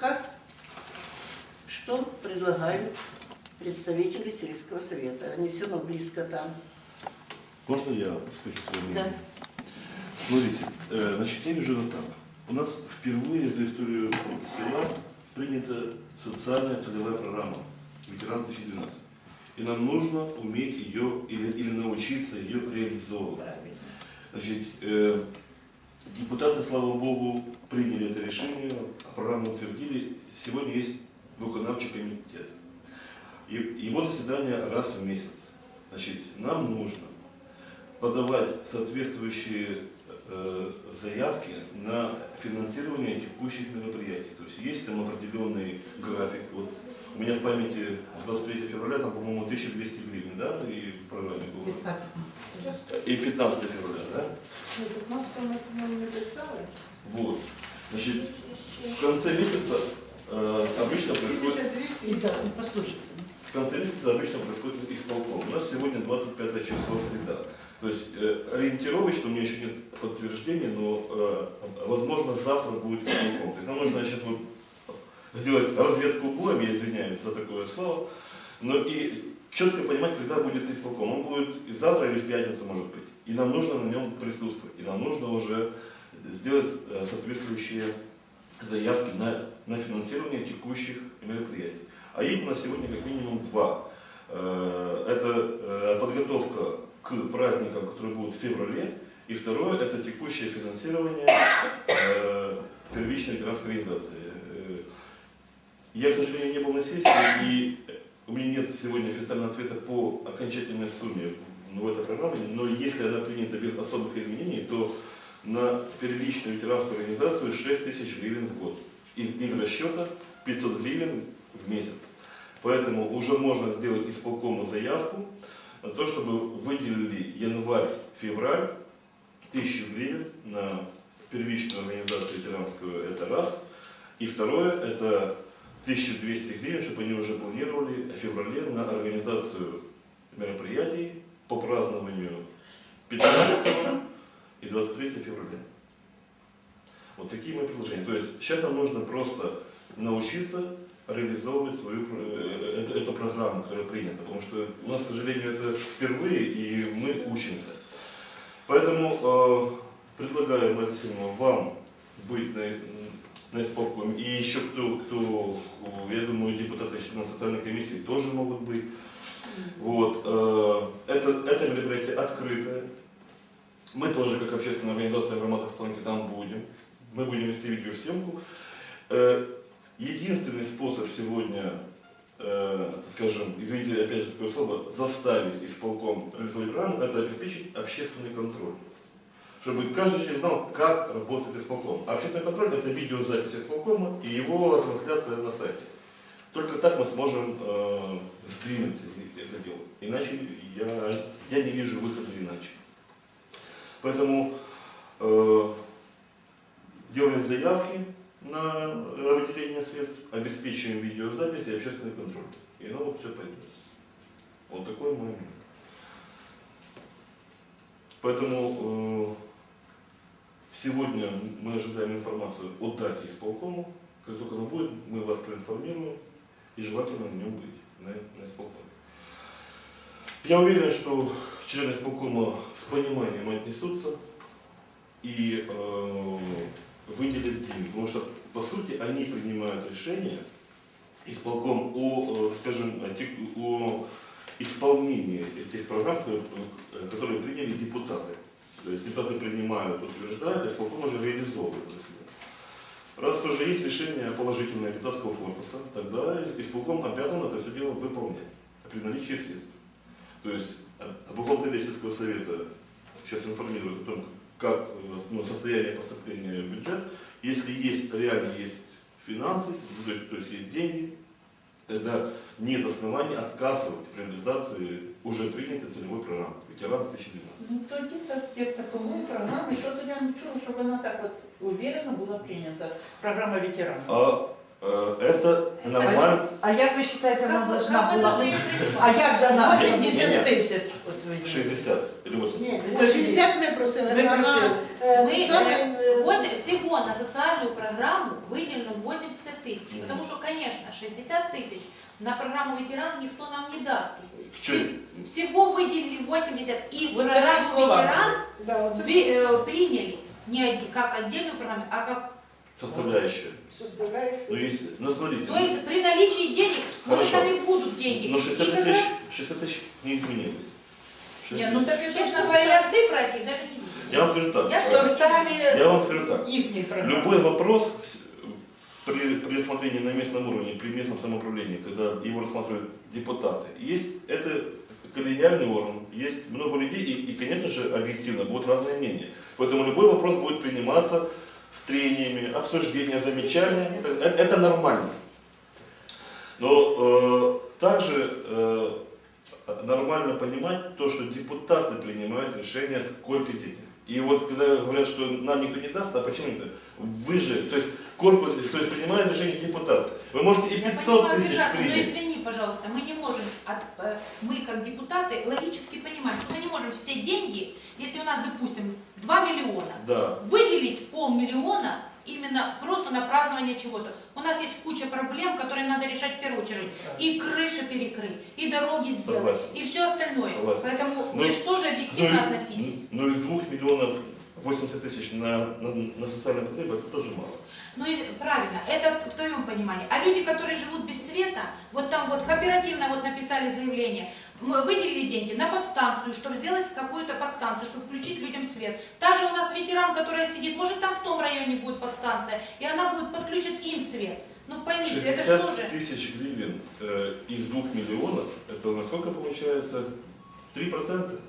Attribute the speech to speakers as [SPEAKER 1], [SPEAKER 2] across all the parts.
[SPEAKER 1] Как, что предлагают представители сельского совета? Они все равно близко там.
[SPEAKER 2] Можно я скажу свое
[SPEAKER 1] Да.
[SPEAKER 2] мнение? Смотрите, э, значит, я вижу это так. У нас впервые за историю села принята социальная целевая программа «Ветеран 2012». И нам нужно уметь ее или, или научиться ее реализовывать. Значит, э, депутаты, слава богу, приняли это решение, а программу утвердили. Сегодня есть виконавчий комитет. И его заседание раз в месяц. Значит, нам нужно подавать соответствующие э, заявки на финансирование текущих мероприятий. То есть есть там определенный график. Вот у меня в памяти с 23 февраля, там, по-моему, 1200 гривен, да, и в программе было. И 15 февраля, да? Вот. Значит, в конце месяца э, обычно происходит,
[SPEAKER 1] Да, послушайте.
[SPEAKER 2] в конце месяца обычно происходит исполком. У нас сегодня 25 число среда. То есть э, ориентировочно, у меня еще нет подтверждения, но э, возможно завтра будет исполком. То есть нам нужно сейчас вот сделать разведку боем, я извиняюсь за такое слово, но и четко понимать, когда будет исполком. Он будет и завтра, или в пятницу может быть. И нам нужно на нем присутствовать. И нам нужно уже сделать э, соответствующие заявки на, на финансирование текущих мероприятий. А их у нас сегодня как минимум два. Э, Это э, подготовка к праздникам, которые будут в феврале. И второе, это текущее финансирование первичной ветеранской организации. Э, Я, к сожалению, не был на сессии, и у меня нет сегодня официального ответа по окончательной сумме в, этой программе, но если она принята без особых изменений, то на первичную ветеранскую организацию 6 тысяч гривен в год. И из расчета 500 гривен в месяц. Поэтому уже можно сделать исполкому заявку на то, чтобы выделили январь-февраль 1000 гривен на первичную организацию ветеранскую, это раз. И второе, это 1200 гривен, чтобы они уже планировали в феврале на организацию мероприятий по празднованию 15 и 23 февраля. Вот такие мои предложения. То есть сейчас нам нужно просто научиться реализовывать свою э, эту, эту программу, которая принята, потому что у нас, к сожалению, это впервые, и мы учимся. Поэтому э, предлагаю, Васильевна, вам быть на, на исполкоме, и еще кто, кто, я думаю, депутаты члены социальной комиссии тоже могут быть. Вот, э, это, это мероприятие открытое. Мы тоже, как общественная организация «Громада в планке» там будем. Мы будем вести видеосъемку. Э, Единственный способ сегодня, э, скажем, извините, опять же такое слово, заставить исполком реализовать программу, это обеспечить общественный контроль. Чтобы каждый человек знал, как работает исполком. А общественный контроль – это видеозапись исполкома и его трансляция на сайте. Только так мы сможем э, сдвинуть это дело. Иначе я, я не вижу выхода иначе. Поэтому э, делаем заявки на выделение средств, обеспечиваем видеозапись и общественный контроль. И оно вот все пойдет. Вот такое мое мнение. Поэтому э, сегодня мы ожидаем информацию о дате исполкому. Как только она будет, мы вас проинформируем и желательно на нем быть, на, на исполкоме. Я уверен, что члены исполкома с пониманием отнесутся и э, выделят деньги. Потому что, по сути, они принимают решение исполком о, э, скажем, о, о исполнении этих программ, которые приняли депутаты. То есть депутаты принимают, утверждают, а исполком уже всё. Раз уже есть решение положительное депутатского корпуса, тогда исполком обязан это все дело выполнять при наличии средств. То есть э, бухгалтерия сельского совета сейчас информирует о том, как э, ну, состояние поступления в бюджет. Если есть реально есть финансы, то есть есть деньги, тогда нет оснований отказывать в реализации уже принятой целевой программы «Ветеран 2012».
[SPEAKER 3] Ну тоді так, як такової програми, що то я не чула, щоб вона так от уверенно була прийнята. Програма ветеранів.
[SPEAKER 2] А Э, Это нормально.
[SPEAKER 4] А як ви вважаєте, вона
[SPEAKER 5] Как, мы-
[SPEAKER 4] должна
[SPEAKER 5] как мы
[SPEAKER 4] була?
[SPEAKER 5] должны ее
[SPEAKER 4] А
[SPEAKER 5] принимать?
[SPEAKER 4] як дана?
[SPEAKER 3] 80 тисяч. от ви.
[SPEAKER 2] 60 или 80.
[SPEAKER 1] Ні, до 60 ми просили,
[SPEAKER 3] Ви
[SPEAKER 1] а
[SPEAKER 3] просили.
[SPEAKER 1] на, е,
[SPEAKER 5] Мы
[SPEAKER 1] саме,
[SPEAKER 5] э,
[SPEAKER 1] е,
[SPEAKER 5] вози- всего на социальную программу выделено 80 тысяч.
[SPEAKER 2] Мгм.
[SPEAKER 5] Потому что, конечно, 60 тысяч на программу ветеран никто нам не даст.
[SPEAKER 2] Чё?
[SPEAKER 5] Все- Всего выделили 80, и
[SPEAKER 3] Вот
[SPEAKER 5] программу
[SPEAKER 3] такие слова.
[SPEAKER 5] ветеран
[SPEAKER 1] да, от
[SPEAKER 5] ви- э, приняли не оди- как отдельную программу, а как...
[SPEAKER 2] Составляющая.
[SPEAKER 1] составляючу.
[SPEAKER 2] Ну, если, ну, смотрите.
[SPEAKER 5] То есть при наличии денег, может
[SPEAKER 2] Хорошо.
[SPEAKER 5] там и будут деньги.
[SPEAKER 2] Но 60
[SPEAKER 5] И как
[SPEAKER 2] тысяч,
[SPEAKER 5] раз,
[SPEAKER 2] 60 тысяч не изменилось. 60
[SPEAKER 3] Ні, ну
[SPEAKER 2] тысяч.
[SPEAKER 3] так і
[SPEAKER 5] честно
[SPEAKER 3] що
[SPEAKER 5] говоря, цифры эти даже не видно.
[SPEAKER 2] Я вам скажу так.
[SPEAKER 5] Я
[SPEAKER 3] в
[SPEAKER 2] э,
[SPEAKER 3] составі
[SPEAKER 2] Я вам скажу так.
[SPEAKER 3] їхньої програми.
[SPEAKER 2] Любой вопрос при, при рассмотрении на местном уровне, при местном самоуправлении, когда его рассматривают депутаты, есть это коллегиальный орган, есть много людей, и, и, конечно же, объективно будут разные мнения. Поэтому любой вопрос будет приниматься с трениями, обсуждения, замечания. Это, э- это нормально. Но э, также э, нормально понимать то, что депутаты принимают решение, сколько денег. И вот когда говорят, что нам никто не даст, а почему это? Вы же, то есть корпус, то есть принимает решение депутаты. Вы можете и
[SPEAKER 5] Я
[SPEAKER 2] 500
[SPEAKER 5] понимаю
[SPEAKER 2] тысяч
[SPEAKER 5] прекрасно, но
[SPEAKER 2] принять.
[SPEAKER 5] извини, пожалуйста, мы не можем, от- э, мы как депутаты логически понимаем, что мы не можем все деньги, если у нас, допустим, 2 миллиона,
[SPEAKER 2] Да.
[SPEAKER 5] выделить полмиллиона именно просто на празднование чего-то. У нас есть куча проблем, которые надо решать в первую очередь. И крыши перекрыть, и дороги сделать,
[SPEAKER 2] Согласен.
[SPEAKER 5] и все остальное.
[SPEAKER 2] Согласен.
[SPEAKER 5] Поэтому
[SPEAKER 2] Ну,
[SPEAKER 5] вы же тоже
[SPEAKER 2] Ну,
[SPEAKER 5] объективно
[SPEAKER 2] из-
[SPEAKER 5] относитесь.
[SPEAKER 2] ну, из двух миллионов 80 тысяч на, на, на социальные потребы это тоже мало.
[SPEAKER 5] Ну и правильно, это в твоем понимании. А люди, которые живут без света, вот там вот кооперативно вот написали заявление, мы выделили деньги на подстанцию, чтобы сделать какую-то подстанцию, чтобы включить людям свет. Та же у нас ветеран, которая сидит, может там в том районе будет подстанция, и она будет подключит им свет. Ну поймите, это же
[SPEAKER 2] 60
[SPEAKER 5] тоже...
[SPEAKER 2] тысяч гривен э, из двух миллионов, это у нас сколько получается? 3%?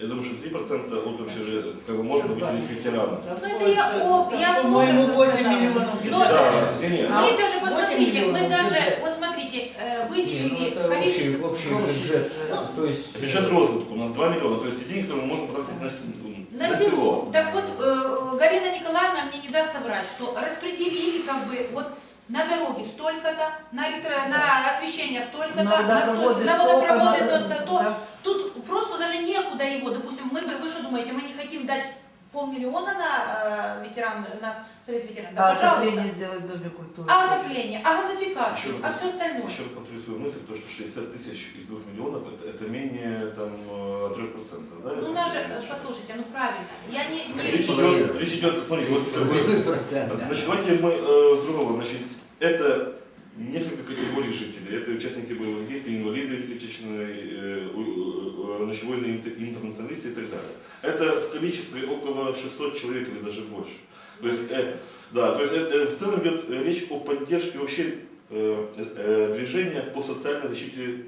[SPEAKER 2] Я думаю, что 3% от общего, как бы можно выделить ветеранам.
[SPEAKER 5] Ну это я, об, я
[SPEAKER 3] По-моему,
[SPEAKER 5] образно
[SPEAKER 3] 8
[SPEAKER 5] сказала.
[SPEAKER 3] миллионов
[SPEAKER 5] Но
[SPEAKER 3] бюджета.
[SPEAKER 2] Да, не, не.
[SPEAKER 5] Мы даже,
[SPEAKER 3] 8
[SPEAKER 5] посмотрите, мы даже, вот смотрите, э,
[SPEAKER 6] Не,
[SPEAKER 5] выделили
[SPEAKER 6] ну это общий,
[SPEAKER 5] количество...
[SPEAKER 6] общий бюджет. То есть
[SPEAKER 2] Бюджет розвитку у нас 2 миллиона, то есть деньги, которые мы можем потратить на, с-
[SPEAKER 5] На село. Так вот, э, Галина Николаевна мне не даст соврать, что распределили как бы вот на дороге столько-то, на, электро- на освещение столько-то,
[SPEAKER 4] На
[SPEAKER 5] на,
[SPEAKER 4] водопроводы
[SPEAKER 5] на водопроводы
[SPEAKER 4] на-
[SPEAKER 5] то, то, то.
[SPEAKER 4] да.
[SPEAKER 5] Тут просто даже некуда его, допустим, мы бы, вы что думаете, мы не хотим дать полмиллиона на э, ветеран, на совет ветеранов? Да,
[SPEAKER 4] А
[SPEAKER 5] пожалуйста.
[SPEAKER 4] отопление сделать в доме культуры.
[SPEAKER 5] А отопление, а
[SPEAKER 2] Еще
[SPEAKER 5] газификацию,
[SPEAKER 2] раз-
[SPEAKER 5] а все остальное.
[SPEAKER 2] Еще раз повторю свою мысль, то, что 60 тысяч из 2 миллионов, это, это менее там, э, 3%, да?
[SPEAKER 5] Ну, нас же,
[SPEAKER 2] ошибаюсь?
[SPEAKER 5] послушайте, ну правильно, я не... не-
[SPEAKER 2] Речь идет, речь идет, смотрите, вот. Значит, давайте мы э, с другого. Значит, это несколько категорий жителей. Это участники боевых действий, инвалиды отечественной, э, у- э, значит, воины, интер- интернационалисты и так далее. Это в количестве около 600 человек или даже больше. То есть, э, да, то есть э, э, в целом идет э, речь о поддержке вообще э, э, движения по социальной защите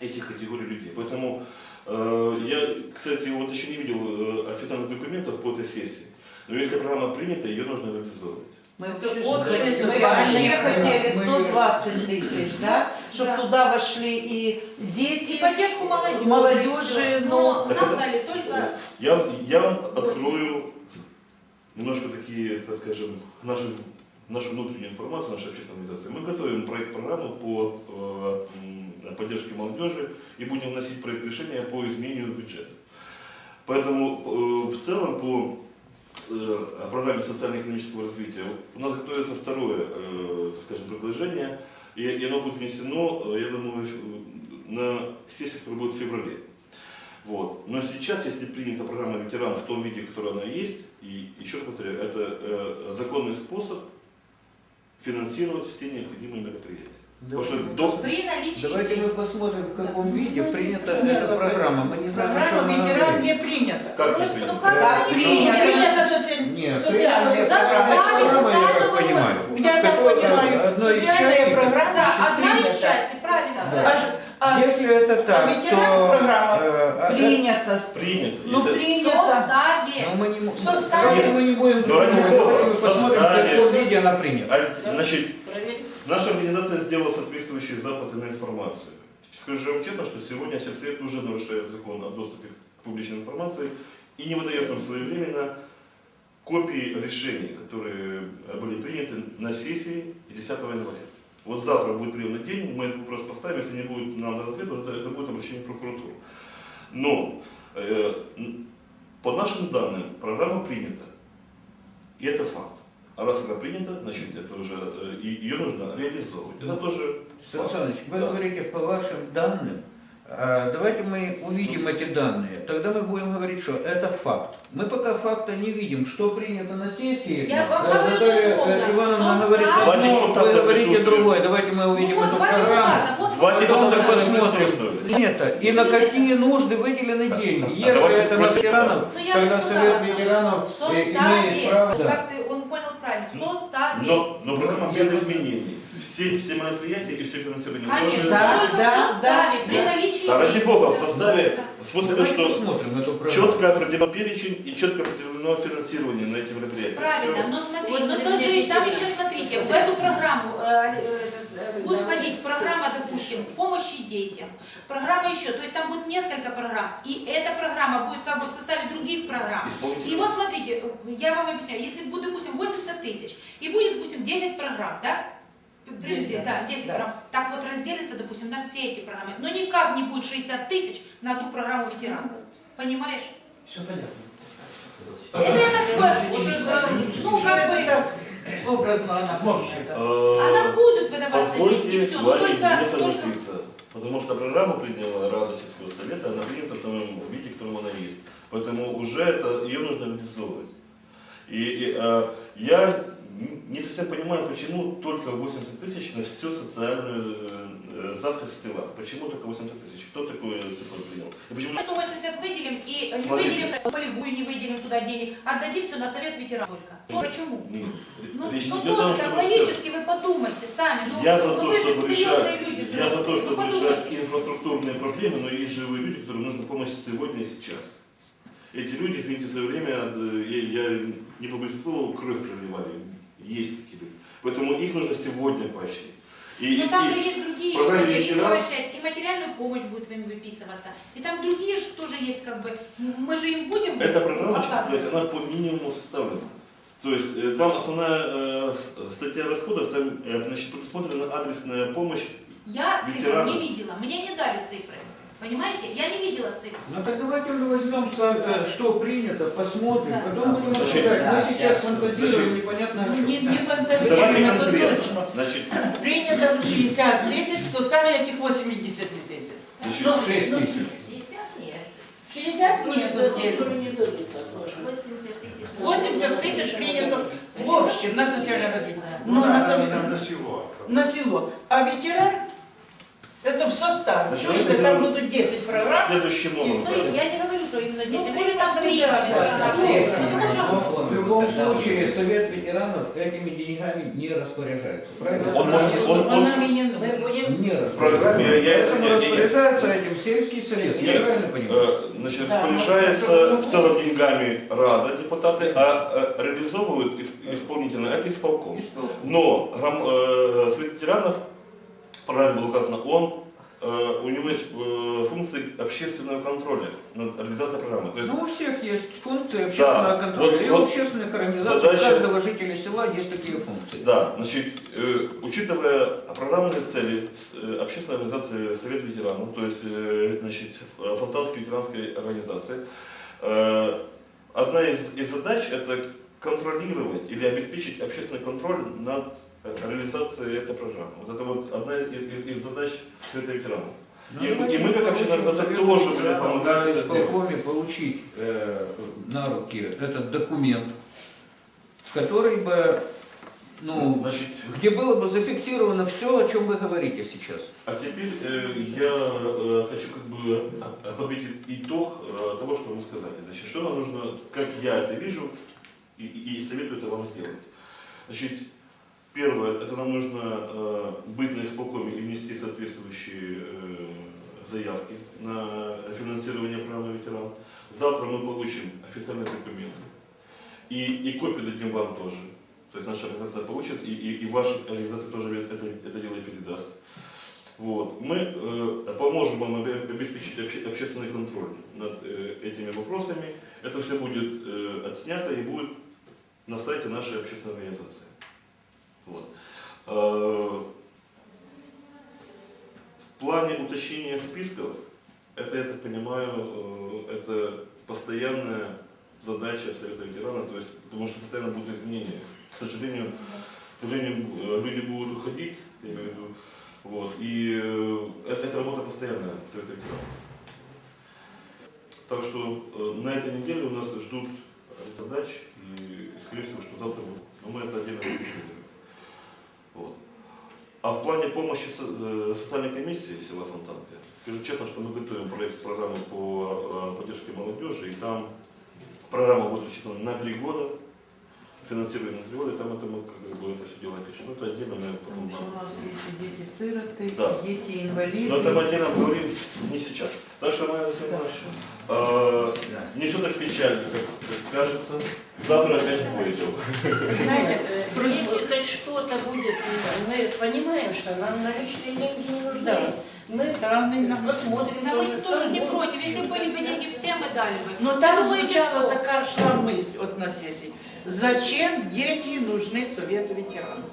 [SPEAKER 2] этих категорий людей. Поэтому э, я, кстати, вот еще не видел э, официальных документов по этой сессии. Но если программа принята, ее нужно реализовывать.
[SPEAKER 4] Мы мы вообще хотели
[SPEAKER 6] мы-
[SPEAKER 4] 120 тысяч, да? Чтобы
[SPEAKER 5] Да.
[SPEAKER 4] туда вошли и
[SPEAKER 5] И
[SPEAKER 4] дети,
[SPEAKER 5] поддержку молодежи.
[SPEAKER 4] молодежи,
[SPEAKER 5] но
[SPEAKER 4] но
[SPEAKER 2] Так
[SPEAKER 5] нам
[SPEAKER 2] это-
[SPEAKER 5] дали только...
[SPEAKER 2] Я, я вам открою немножко такие, так скажем, нашу, нашу внутреннюю информацию, нашей общественной организации. Мы готовим проект программы по э, поддержке молодежи и будем вносить проект решения по изменению бюджета. Поэтому э, в целом по э, программе социально-экономического развития у нас готовится второе, э, так скажем, предложение, и, и оно будет внесено, э, я думаю, в- на сессию, которая будет в феврале. Вот. Но сейчас, если принята программа ветеран в том виде, которая она есть, и еще раз повторяю, это э, законный способ финансировать все необходимые мероприятия. Потому что до,
[SPEAKER 5] При наличии
[SPEAKER 6] Давайте
[SPEAKER 5] денег.
[SPEAKER 6] мы посмотрим, в каком виде принята эта
[SPEAKER 3] да,
[SPEAKER 6] программа. Мы не знаем, о чем
[SPEAKER 3] Программа
[SPEAKER 6] она
[SPEAKER 3] ветеран
[SPEAKER 6] говорит.
[SPEAKER 3] не принята.
[SPEAKER 2] как не принято?
[SPEAKER 5] ну как
[SPEAKER 4] Как
[SPEAKER 5] не
[SPEAKER 4] принято?
[SPEAKER 5] Принято?
[SPEAKER 3] принята соци-
[SPEAKER 6] Нет,
[SPEAKER 3] социальная
[SPEAKER 6] принята
[SPEAKER 3] программа.
[SPEAKER 6] программа, я так
[SPEAKER 5] Социального
[SPEAKER 6] понимаю.
[SPEAKER 3] Я так
[SPEAKER 6] Какой-
[SPEAKER 3] понимаю,
[SPEAKER 6] одной из
[SPEAKER 3] социальная
[SPEAKER 6] частей-
[SPEAKER 3] программа
[SPEAKER 5] Да,
[SPEAKER 3] еще
[SPEAKER 5] одна из
[SPEAKER 3] принята.
[SPEAKER 5] части, правильно.
[SPEAKER 6] Да.
[SPEAKER 3] Аж- а
[SPEAKER 6] Если это так,
[SPEAKER 3] ветеран
[SPEAKER 6] то...
[SPEAKER 3] программа
[SPEAKER 6] э, а-
[SPEAKER 4] принято.
[SPEAKER 2] принято.
[SPEAKER 4] Ну
[SPEAKER 2] Если-
[SPEAKER 5] В
[SPEAKER 4] принято.
[SPEAKER 5] составе.
[SPEAKER 6] Но мы не м-
[SPEAKER 3] В составе.
[SPEAKER 6] Давайте мы не будем
[SPEAKER 2] ради
[SPEAKER 6] придумывать,
[SPEAKER 2] бога,
[SPEAKER 6] давайте мы
[SPEAKER 2] в
[SPEAKER 6] посмотрим, в
[SPEAKER 2] составе.
[SPEAKER 6] каком виде она принята.
[SPEAKER 2] А, значит. Наша организация сделала соответствующие запады на информацию. Скажу вам честно, что сегодня Сельсовет уже нарушает закон о доступе к публичной информации и не выдает нам своевременно копии решений, которые были приняты на сессии 10 января. Вот завтра будет приемный день, мы этот вопрос поставим, если не будет нам дан ответ, то это, это будет обращение в прокуратуру. Но э, по нашим данным программа принята. И это факт. А раз она принята, значит это уже э, и ее нужно реализовывать. Это тоже
[SPEAKER 6] Сан
[SPEAKER 2] факт.
[SPEAKER 6] Саныч, вы
[SPEAKER 2] Да.
[SPEAKER 6] говорите по вашим данным. А, Давайте мы увидим эти данные. Тогда мы будем говорить, что это факт. Мы пока факта не видим, что принято на сессии.
[SPEAKER 5] Я вам
[SPEAKER 6] Э,
[SPEAKER 5] говорю
[SPEAKER 6] Наталья, э, Ивановна
[SPEAKER 5] Состав.
[SPEAKER 6] говорит
[SPEAKER 2] Давайте
[SPEAKER 6] одно,
[SPEAKER 2] депутаты
[SPEAKER 6] вы говорите
[SPEAKER 2] присутствуют.
[SPEAKER 6] другое. Давайте мы увидим
[SPEAKER 5] вот
[SPEAKER 6] эту программу.
[SPEAKER 2] Два
[SPEAKER 5] вот.
[SPEAKER 6] Потом
[SPEAKER 2] депутата присутствуют.
[SPEAKER 6] посмотрим. Это. И на какие нужды выделены деньги.
[SPEAKER 2] А
[SPEAKER 6] Если
[SPEAKER 2] давайте
[SPEAKER 6] это на
[SPEAKER 2] спросим,
[SPEAKER 6] ветеранов,
[SPEAKER 5] Ну я же
[SPEAKER 6] тогда Совет ветеранов э, имеет право.
[SPEAKER 5] вот
[SPEAKER 6] да.
[SPEAKER 5] как ты, он понял правильно, в составе.
[SPEAKER 2] Но, но программа без изменений. Все, все мероприятия и все финансирование
[SPEAKER 5] Конечно,
[SPEAKER 4] Да,
[SPEAKER 5] только
[SPEAKER 4] да,
[SPEAKER 5] в составе,
[SPEAKER 4] да,
[SPEAKER 5] при
[SPEAKER 4] да.
[SPEAKER 5] наличии
[SPEAKER 2] Да, ради бога, в составе,
[SPEAKER 5] Да.
[SPEAKER 2] в смысле, что
[SPEAKER 6] посмотрим эту программу.
[SPEAKER 2] четко определен перечень и четко определено финансирование на эти мероприятия.
[SPEAKER 5] Правильно,
[SPEAKER 2] Всё.
[SPEAKER 5] но смотри,
[SPEAKER 1] Вот
[SPEAKER 5] но тот же, там еще смотрите, в эту программу э, э, будет входить программа, допустим, помощи детям, программа еще, то есть там будет несколько программ, и эта программа будет как бы в составе других программ. И вот смотрите, я вам объясняю, если будет, допустим, 80 тысяч, и будет, допустим, 10 программ, да?
[SPEAKER 4] Десять,
[SPEAKER 5] да, 10
[SPEAKER 4] да.
[SPEAKER 5] программ. Так вот разделится, допустим, на все эти программы. Но никак не будет 60 тысяч на одну программу ветеранов. Понимаешь?
[SPEAKER 3] Все понятно.
[SPEAKER 5] Это я так, э, ну, как бы,
[SPEAKER 4] образно она может.
[SPEAKER 2] Э,
[SPEAKER 5] она будет выдаваться деньги, все, но только,
[SPEAKER 2] не
[SPEAKER 5] только
[SPEAKER 2] согласиться. Потому что программа приняла Рада сельского совета, она принята в том виде, в котором она есть. Поэтому уже это, ее нужно реализовывать. И, и, э, я не совсем понимаю, почему только 80 тысяч на всю социальную э, захист села. Почему только 80 тысяч? Кто такую цифру принял? И почему...
[SPEAKER 5] 180 выделим и не
[SPEAKER 2] Смотрите.
[SPEAKER 5] выделим полевую, не выделим туда денег, отдадим все на совет ветеранов только. Ну, почему?
[SPEAKER 2] Нет,
[SPEAKER 5] Ну,
[SPEAKER 2] речь не
[SPEAKER 5] ну
[SPEAKER 2] о том,
[SPEAKER 5] тоже
[SPEAKER 2] чтобы
[SPEAKER 5] логически вы подумайте сами. Ну,
[SPEAKER 2] Я за
[SPEAKER 5] ну,
[SPEAKER 2] то,
[SPEAKER 5] же
[SPEAKER 2] чтобы решать,
[SPEAKER 5] люди,
[SPEAKER 2] я за то, чтобы
[SPEAKER 5] Ну,
[SPEAKER 2] решать инфраструктурные проблемы, но есть живые люди, которым нужна помощь сегодня и сейчас. Эти люди, извините, в свое время, э, я, я не побоюсь слова, кровь проливали. Есть такие люди. Поэтому их нужно сегодня поощрить. И,
[SPEAKER 5] Но
[SPEAKER 2] и-
[SPEAKER 5] там
[SPEAKER 2] и-
[SPEAKER 5] же есть другие еще поощрять, и материальную помощь будет им выписываться. И там другие же тоже есть, как бы, мы же им будем
[SPEAKER 2] эта программа, честно сказать, она по минимуму составлена. То есть э, там основная э, с- статья расходов, там э, значит, предусмотрена адресная помощь.
[SPEAKER 5] Я
[SPEAKER 2] ветеранов.
[SPEAKER 5] не видела, мне не дали цифры. Понимаете? Я не видела цифр.
[SPEAKER 6] Ну так давайте мы возьмем, э, что принято, посмотрим,
[SPEAKER 5] Да.
[SPEAKER 6] потом будем обсуждать.
[SPEAKER 4] да,
[SPEAKER 6] Мы сейчас
[SPEAKER 4] да.
[SPEAKER 6] фантазируем
[SPEAKER 2] Значит,
[SPEAKER 6] непонятно о
[SPEAKER 4] Ну,
[SPEAKER 6] чем.
[SPEAKER 4] не, не фантазируем, это точно.
[SPEAKER 2] Значит,
[SPEAKER 4] Принято 60 тысяч в составе этих 80 тысяч.
[SPEAKER 2] значит,
[SPEAKER 4] Ну,
[SPEAKER 6] 6
[SPEAKER 4] ну,
[SPEAKER 6] тысяч.
[SPEAKER 7] 60 нет.
[SPEAKER 4] 60 нет, где?
[SPEAKER 1] Которые не дадут, так можно.
[SPEAKER 7] 80 тысяч.
[SPEAKER 4] 80 тысяч принято в общем на социальное развитие.
[SPEAKER 8] Ну,
[SPEAKER 4] Но
[SPEAKER 8] да,
[SPEAKER 4] на,
[SPEAKER 8] на, на село.
[SPEAKER 4] на село. А ветеран это в составе.
[SPEAKER 2] Значит,
[SPEAKER 4] Чего
[SPEAKER 2] это
[SPEAKER 4] там будут 10 программ?
[SPEAKER 2] следующим
[SPEAKER 5] Ну,
[SPEAKER 2] образом.
[SPEAKER 5] я не говорю, что именно 10,
[SPEAKER 4] Ну,
[SPEAKER 5] может там 3.
[SPEAKER 4] да, да.
[SPEAKER 6] В любом случае, Совет ветеранов этими деньгами не распоряжается. Правильно?
[SPEAKER 2] Он может- он- он-
[SPEAKER 4] мне не
[SPEAKER 1] Мы
[SPEAKER 4] нужна.
[SPEAKER 1] будем
[SPEAKER 6] Не
[SPEAKER 2] В программе я- я-
[SPEAKER 6] Поэтому
[SPEAKER 2] я- я-
[SPEAKER 6] распоряжается этим сельский совет. Я правильно понимаю?
[SPEAKER 2] Э, Значит, распоряжается в целом деньгами Рада, депутаты, а э, реализовывают ис- исполнительно это исполком. Но грам- э, Совет ветеранов, программе было указано, он, э, у него есть э, функции общественного контроля над реализацией программы. То есть
[SPEAKER 6] Ну, у всех есть функции общественного
[SPEAKER 2] Да,
[SPEAKER 6] контроля.
[SPEAKER 2] вот-
[SPEAKER 6] и
[SPEAKER 2] вот
[SPEAKER 6] у общественных организаций,
[SPEAKER 2] задача-
[SPEAKER 6] у каждого жителя села есть такие функции.
[SPEAKER 2] Да, значит, э, учитывая программные цели общественной организации Совет ветеранов, то есть, значит, Фонтанской ветеранской организации, одна из, из задач это контролировать или обеспечить общественный контроль над э, реализацией этой программы. Вот это вот одна из, из- из задач Совета ветеранов.
[SPEAKER 6] Ну,
[SPEAKER 2] И- и мы, как
[SPEAKER 6] получим
[SPEAKER 2] организация, тоже будем помогать
[SPEAKER 6] на
[SPEAKER 2] это
[SPEAKER 6] получить э, на руки этот документ, который бы, ну,
[SPEAKER 2] Значит,
[SPEAKER 6] где было бы зафиксировано все, о чем вы говорите сейчас.
[SPEAKER 2] А теперь э, я э, хочу как бы подвести итог э, того, что вы сказали. Значит, что нам нужно, как я это вижу, и- и советую это вам сделать. Значит, первое, это нам нужно э, быть на исполкоме и внести соответствующие э, заявки на финансирование программы ветеран. Завтра мы получим официальные документы. И, и копию дадим вам тоже. То есть наша организация получит, и, и, и ваша организация тоже это, это дело передаст. Вот. Мы э, поможем вам обе- обеспечить обще- общественный контроль над э, этими вопросами. Это все будет э, отснято и будет на сайте нашей общественной организации. Вот. Э, В плане уточнения списков, это, я так понимаю, э, это постоянная задача Совета ветеранов, то есть, потому что постоянно будут изменения. К сожалению, к сожалению, э, люди будут уходить, я имею в виду, вот, и это, это работа постоянная Совета ветеранов. Так что на этой неделе у нас ждут задач, и, скорее всего, что завтра будут. Но мы это отдельно Вот. А в плане помощи э, социальной комиссии села Фонтанка, скажу честно, что мы готовим проект с программы по э, поддержке молодежи, и там программа будет рассчитана на три года, финансируем на три года, и там это мы как бы это все дело пишем. Ну, это отдельно мы потом...
[SPEAKER 3] Потому что у нас есть и дети-сироты,
[SPEAKER 2] Да.
[SPEAKER 3] дети инвалиды.
[SPEAKER 2] Но это мы отдельно говорим не сейчас. Так что мы
[SPEAKER 3] Хорошо.
[SPEAKER 2] э, не все так печально, как, как кажется. Завтра опять будете.
[SPEAKER 4] Знаете,
[SPEAKER 1] Э, Если хоть что-то будет, мы понимаем, что нам наличные деньги не нужны.
[SPEAKER 4] Да.
[SPEAKER 1] Мы
[SPEAKER 4] Данный нам-
[SPEAKER 1] посмотрим
[SPEAKER 5] Да мы
[SPEAKER 1] тоже.
[SPEAKER 5] тоже не против. Если бы были бы деньги все, мы дали бы.
[SPEAKER 4] Но там
[SPEAKER 5] Думаете,
[SPEAKER 4] звучала
[SPEAKER 5] что?
[SPEAKER 4] такая шла мысль от на сессии. Зачем деньги нужны Совету ветеранов?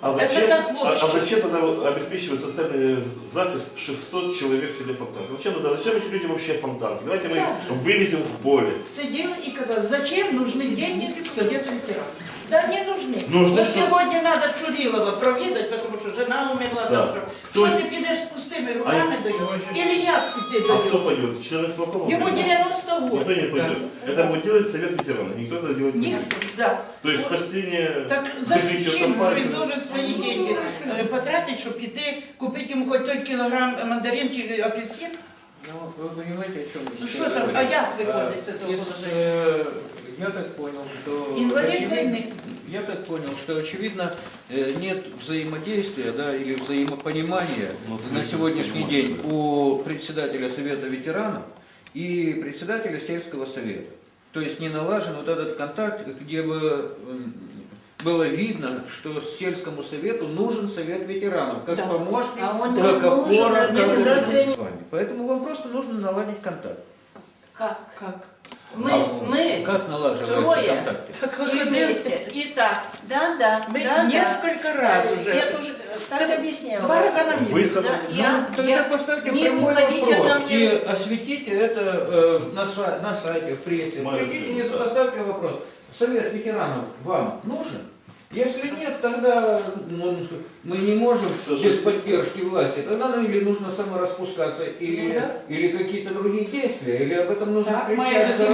[SPEAKER 2] А
[SPEAKER 4] Это
[SPEAKER 2] зачем,
[SPEAKER 4] так в
[SPEAKER 2] а, а зачем тогда обеспечивать социальный захист 600 человек в селе Фонтанки? Зачем, тогда, зачем эти люди вообще в Фонтанке? Давайте мы их вывезем в поле.
[SPEAKER 4] Сидел и сказал, зачем нужны деньги Совету ветеранов? Да не нужны.
[SPEAKER 2] Нужны,
[SPEAKER 4] Вот
[SPEAKER 2] что-
[SPEAKER 4] сьогодні треба Чурилова провідати, тому що жена умерла.
[SPEAKER 2] Да.
[SPEAKER 4] там що.
[SPEAKER 2] Хто-
[SPEAKER 4] Що ти підеш з пустими руками до нього? Или як ти
[SPEAKER 2] А кто
[SPEAKER 4] даєш?
[SPEAKER 2] пойдет? Члены исполкома?
[SPEAKER 4] Йому
[SPEAKER 2] пойдут?
[SPEAKER 4] 90
[SPEAKER 2] Никто
[SPEAKER 4] років.
[SPEAKER 2] не пойдет. Это будет делать Совет ветеранов. Никто это делать не
[SPEAKER 4] Ні,
[SPEAKER 2] будет.
[SPEAKER 4] да.
[SPEAKER 2] То есть
[SPEAKER 4] Вот.
[SPEAKER 2] спасение
[SPEAKER 4] Так
[SPEAKER 2] событий
[SPEAKER 4] зачем
[SPEAKER 2] компании-
[SPEAKER 4] він должен свої деньги е, потратити, щоб піти, купити йому хоч той кілограм мандарин чи апельсин?
[SPEAKER 6] Ну, вы понимаете, о чем мы
[SPEAKER 4] Ну
[SPEAKER 6] сейчас
[SPEAKER 4] що там,
[SPEAKER 6] говорим?
[SPEAKER 4] а як виходить з цього
[SPEAKER 6] Из,
[SPEAKER 4] положення?
[SPEAKER 6] э, я так понял, что...
[SPEAKER 4] Інвалід
[SPEAKER 6] очевидно-
[SPEAKER 4] війни.
[SPEAKER 6] Я так понял, что очевидно э, нет взаимодействия, да, или взаимопонимания
[SPEAKER 2] Ну,
[SPEAKER 6] на сегодняшний день у председателя Совета ветеранов и председателя сельского совета. То есть не налажен вот этот контакт, где бы было видно, что сельскому совету нужен совет ветеранов, как
[SPEAKER 4] Да.
[SPEAKER 6] помощник,
[SPEAKER 1] А он
[SPEAKER 6] как опора, как. Поэтому вам просто нужно наладить контакт.
[SPEAKER 1] Как?
[SPEAKER 4] Как?
[SPEAKER 1] Мы,
[SPEAKER 6] А
[SPEAKER 1] мы
[SPEAKER 6] Как налаживаются
[SPEAKER 1] трое.
[SPEAKER 6] контакты?
[SPEAKER 4] Так
[SPEAKER 1] и вместе. И так, да, да,
[SPEAKER 4] Ми
[SPEAKER 1] да, да.
[SPEAKER 4] несколько раз
[SPEAKER 1] Я
[SPEAKER 4] уже.
[SPEAKER 1] тоже так
[SPEAKER 4] Так
[SPEAKER 1] объясняла.
[SPEAKER 4] Два раза на
[SPEAKER 2] Вы
[SPEAKER 4] месяц.
[SPEAKER 1] Да,
[SPEAKER 6] Ну,
[SPEAKER 1] я,
[SPEAKER 6] тогда
[SPEAKER 1] я,
[SPEAKER 6] поставьте
[SPEAKER 1] не
[SPEAKER 6] прямой вопрос
[SPEAKER 1] мне.
[SPEAKER 6] и осветите это э, на, на сайте, в прессе. Придите и
[SPEAKER 2] да.
[SPEAKER 6] поставьте вопрос. Совет ветеранов вам нужен? Если нет, тогда ну, мы не можем без поддержки власти. Тогда ну, или нужно самораспускаться, или,
[SPEAKER 4] Ну да.
[SPEAKER 6] или какие-то другие действия, или об этом нужно
[SPEAKER 4] Так,
[SPEAKER 6] кричать что